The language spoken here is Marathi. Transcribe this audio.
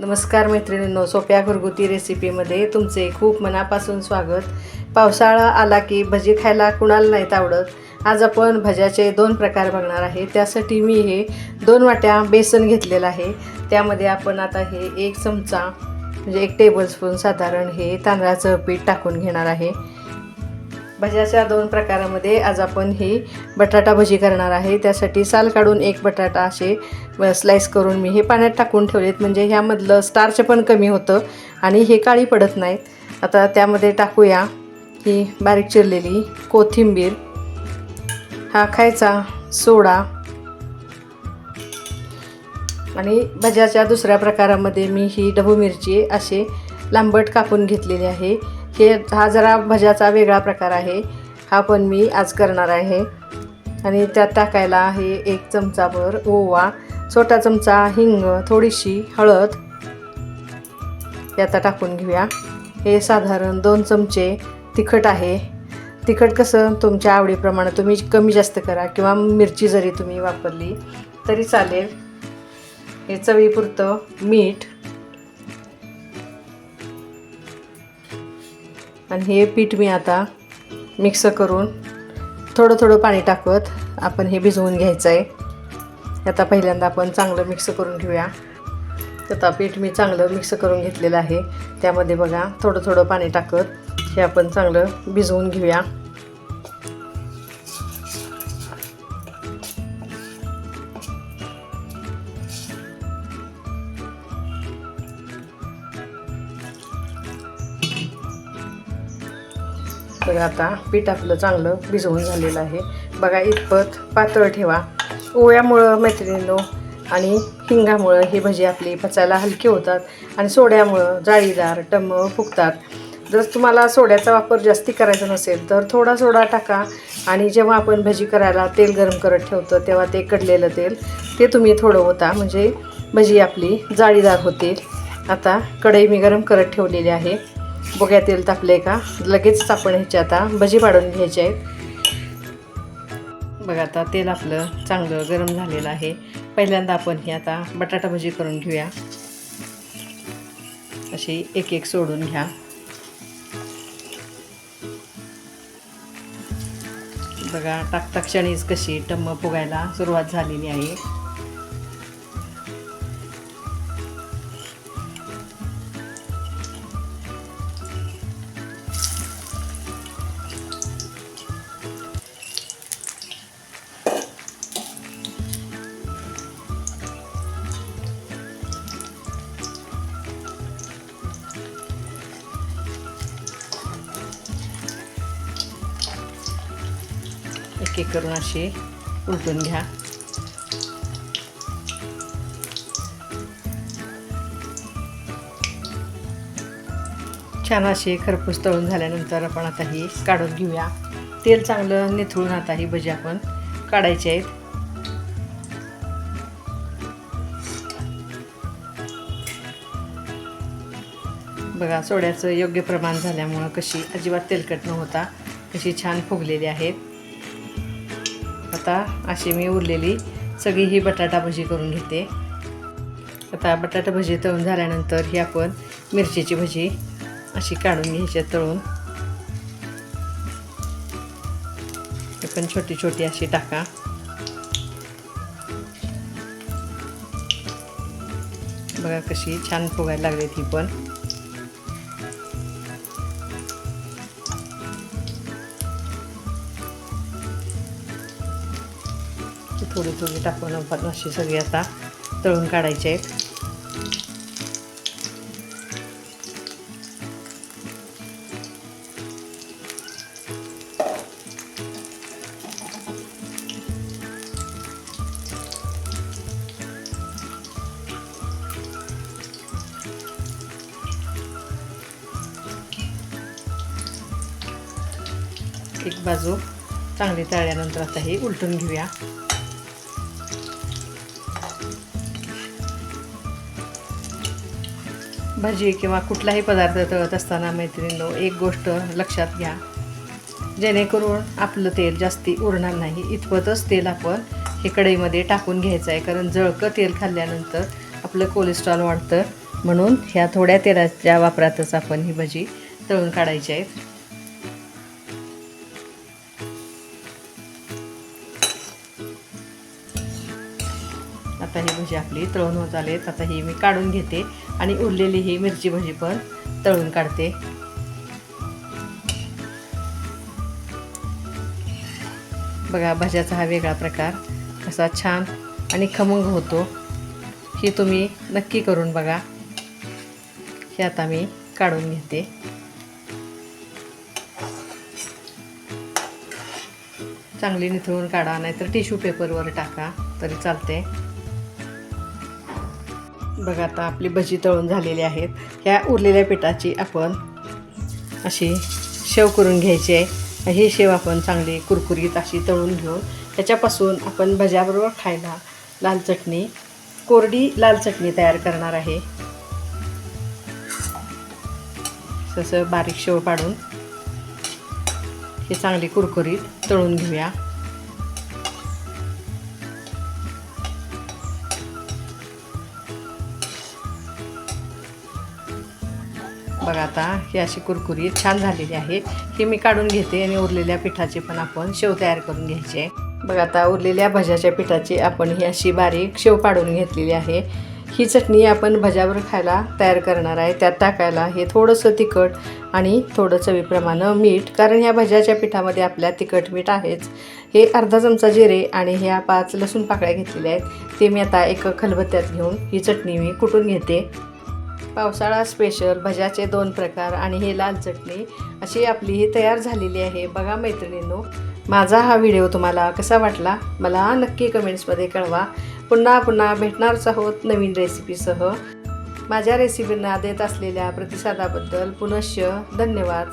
नमस्कार मैत्रिणींनो सोप्या घरगुती रेसिपीमध्ये तुमचे खूप मनापासून स्वागत. पावसाळा आला की भजी खायला कुणाला नाहीत आवडत. आज आपण भज्याचे दोन प्रकार बघणार आहे. त्यासाठी मी हे दोन वाट्या बेसन घेतलेलं आहे. त्यामध्ये आपण आता हे एक चमचा म्हणजे एक टेबलस्पून साधारण हे तांदळाचं पीठ टाकून घेणार आहे. भज्याच्या दोन प्रकारामध्ये आज आपण ही बटाटा भजी करणार आहे. त्यासाठी साल काढून एक बटाटा असे स्लाईस करून मी हे पाण्यात टाकून ठेवलेत. म्हणजे ह्यामधलं स्टार्च पण कमी होतं आणि हे काळी पडत नाहीत. आता त्यामध्ये टाकूया ही बारीक चिरलेली कोथिंबीर. हा खायचा सोडा. आणि भज्याच्या दुसऱ्या प्रकारामध्ये मी ही डबू मिरची असे लांबट कापून घेतलेली आहे. हे हा जरा भज्याचा वेगळा प्रकार आहे. हा पण मी आज करणार आहे. आणि त्यात टाकायला आहे एक चमचाभर ओवा छोटा चमचा हिंग थोडीशी हळद. याचा टाकून घेऊया. हे साधारण दोन चमचे तिखट आहे. तिखट कसं तुमच्या आवडीप्रमाणे तुम्ही कमी जास्त करा किंवा मिरची जरी तुम्ही वापरली तरी चालेल. हे चवीपुरतं मीठ आणि हे पीठ मी आता मिक्स करून थोडं थोडं पाणी टाकत आपण हे भिजवून घ्यायचं आहे आता पहिल्यांदा आपण चांगलं मिक्स करून घेऊया. आता पीठ मी चांगलं मिक्स करून घेतलेलं आहे. त्यामध्ये बघा थोडं थोडं पाणी टाकत हे आपण चांगलं भिजवून घेऊया. सगळं आता. पीठ आपलं चांगलं भिजवून झालेलं आहे. बघा इतपत पातळ ठेवा. ओव्यामुळं मैत्रिणींनो आणि हिंगामुळं ही भजी आपली पचायला हलकी होतात आणि सोड्यामुळं जाळीदार टमळ फुगतात. जर तुम्हाला सोड्याचा वापर जास्ती करायचा नसेल तर थोडा सोडा टाका आणि जेव्हा आपण भजी करायला तेल गरम करत ठेवतो तेव्हा ते कडलेलं तेल ते तुम्ही थोडं होता. म्हणजे भजी आपली जाळीदार होतील. आता कढई मी गरम करत ठेवलेली आहे. बघ्या तेल तापले का? लगेच आपण ह्याचे आता भजी पाडून घ्यायचे आहेत. बघा आता तेल आपलं चांगलं गरम झालेलं आहे. पहिल्यांदा आपण ही आता बटाटा भजी करून घेऊया. अशी एक एक सोडून घ्या. बघा टाकता क्षणीच कशी टम्म फुगायला सुरुवात झालेली आहे. एक एक करून अशी उलटून घ्या. छान अशी खरपूस तळून झाल्यानंतर आपण आता ही काढून घेऊया. तेल चांगलं निथळून आता ही भजी आपण काढायची आहेत. बघा सोड्याचं योग्य प्रमाण झाल्यामुळं कशी अजिबात तेलकट न होता कशी छान फुगलेली आहेत. आता अशी मी उरलेली सगळी ही बटाटा भजी करून घेते. आता बटाटा भजी तळून झाल्यानंतर ही आपण मिरचीची भजी अशी काढून घ्यायची तळून. पण छोटी छोटी अशी टाका. बघा कशी छान फुगायला लागली ती पण. थोडी थोडी टाकून आपण अशी सगळी आता तळून काढायची आहेत. एक बाजू चांगली तळल्यानंतर आता हे उलटून घेऊया. भजी किंवा कुठलाही पदार्थ तळत असताना मैत्रिणींनो एक गोष्ट लक्षात घ्या. जेणेकरून आपलं तेल जास्ती उरणार नाही. इतपतच तेल आपण हे कढईमध्ये टाकून घ्यायचं आहे कारण जळकं तेल खाल्ल्यानंतर आपलं कोलेस्ट्रॉल वाढतं. म्हणून ह्या थोड्या तेलाच्या वापरातच आपण ही भजी तळून काढायची आहेत भाजी आपली तळून होत आलेत आता ही मी काढून घेते आणि उरलेली ही मिरची भजी पण तळून काढते. बघा भज्याचा हा वेगळा प्रकार. कसा छान आणि खमंग होतो. ही तुम्ही नक्की करून बघा. हे आता मी काढून घेते. चांगली निथळून काढा नाहीतर टिश्यू पेपरवर टाका तरी चालते. बघा आता आपली भजी तळून झालेली आहेत. ह्या उरलेल्या पिठाची आपण अशी शेव करून घ्यायची आहे. ही शेव आपण चांगली कुरकुरीत अशी तळून घेऊन त्याच्यापासून आपण भज्याबरोबर खायला लाल चटणी कोरडी लाल चटणी तयार करणार आहे. तसं बारीक शेव पाडून हे चांगली कुरकुरीत तळून घेऊया. बघा आता ही अशी कुरकुरीत छान झालेली आहे. ही मी काढून घेते आणि उरलेल्या पिठाचे पण आपण शेव तयार करून घ्यायचे. बघा आता उरलेल्या भज्याच्या पिठाची आपण ही अशी बारीक शेव पाडून घेतलेली आहे. ही चटणी आपण भज्यावर खायला तयार करणार आहे. त्यात टाकायला हे थोडंसं तिखट आणि थोडं चवीप्रमाणे मीठ कारण ह्या भज्याच्या पिठामध्ये आपल्या तिखट मीठ आहेच. हे अर्धा चमचा जिरे आणि ह्या पाच लसूण पाकळ्या घेतलेल्या आहेत. ते मी आता एक खलबत्त्यात घेऊन ही चटणी मी कुटून घेते. पावसाळा स्पेशल भज्याचे दोन प्रकार आणि हे लाल चटणी अशी आपली ही तयार झालेली आहे. बघा मैत्रिणींनो माझा हा व्हिडिओ तुम्हाला कसा वाटला? मला नक्की कमेंट्समध्ये कळवा. पुन्हा पुन्हा भेटणारच आहोत नवीन रेसिपीसह माझ्या रेसिपींना देत असलेल्या प्रतिसादाबद्दल पुनश्च धन्यवाद.